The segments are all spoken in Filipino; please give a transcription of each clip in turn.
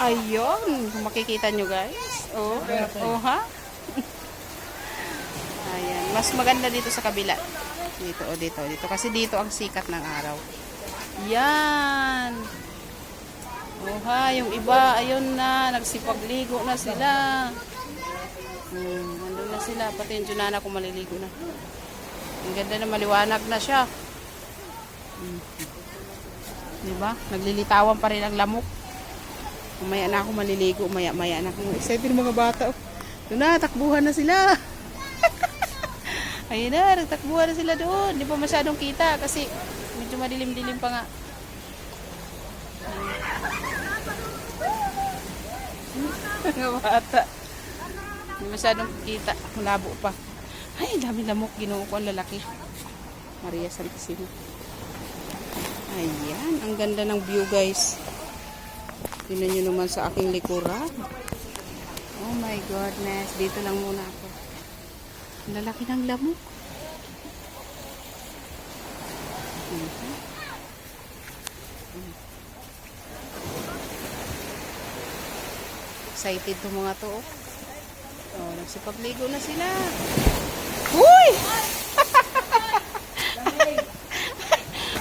Ayun, makikita nyo guys. Oh, oh ha? Ayan, mas maganda dito sa kabila. Dito, o dito, dito. Kasi dito ang sikat ng araw. Yan. Oh ha, yung iba, ayun na, nagsipagligo na sila. Hmm, nandun na sila, pati yung Junana kung maliligo na. Ang ganda na maliwanag na siya. Hmm. Diba? Naglilitawan pa rin ang lamok. Umaya na ako maliligo, umaya-maya na ako. Excited mga bata. oh. Doon na, takbuhan na sila. Ayun na, nagtakbuhan na sila doon. Hindi pa masyadong kita kasi medyo madilim-dilim pa nga. Mga bata. Hindi masyadong kita. Malabo pa. Ay, dami lamok. Ginoo ko ang lalaki. Maria Santissima. Ayan, ang ganda ng view guys. Tingnan nyo naman sa aking likuran. Oh my goodness. Dito lang muna ako. Lalaki ng lamok. Mhm. Excited to mga to. Oh, oh nagsipagligo na sila. Uy!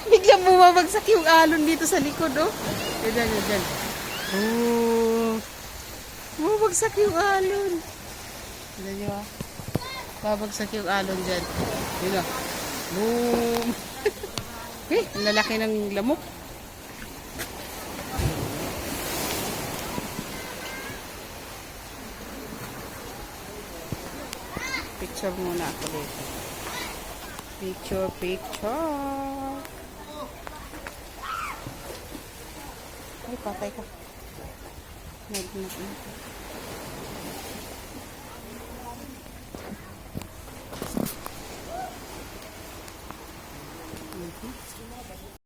Biglang bumabagsak yung alon dito sa likod, oh. Yan, yan, yan, yan. Oh. Bumabagsak yung alon. Tignan nyo, ah. Babagsak yung alon dyan. Yun, ah. Boom. eh, lalaki ng lamok. Picture muna ako dito. Picture, picture. Ay, patay ka. 入りなくなった